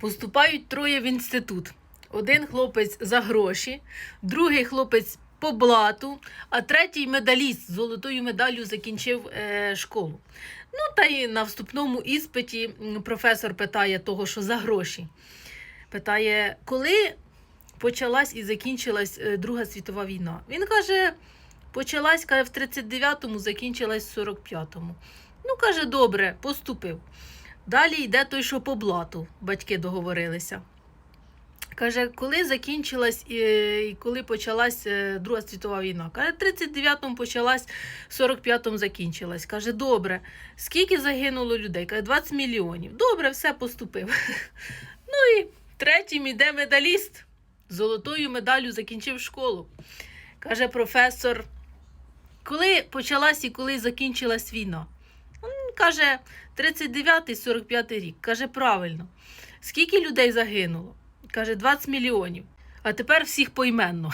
Поступають троє в інститут. Один хлопець за гроші, другий хлопець по блату, а третій медаліст з золотою медаллю закінчив е, школу. Ну, та й на вступному іспиті професор питає того, що за гроші. Питає, коли почалась і закінчилась е, Друга світова війна. Він каже, почалась каже, в 39-му, закінчилась в 45-му. Ну, каже, добре, поступив. Далі йде той, що по блату, батьки договорилися. Каже, коли закінчилась е, і коли почалась е, Друга світова війна? Каже, в 39-му почалась, 45-му закінчилась. Каже, добре, скільки загинуло людей? Каже, 20 мільйонів. Добре, все поступив. Ну і третім іде медаліст. Золотою медаллю закінчив школу. Каже професор, коли почалась і коли закінчилась війна? Каже, 39-45 рік. Каже, правильно. Скільки людей загинуло? Каже, 20 мільйонів. А тепер всіх поіменно.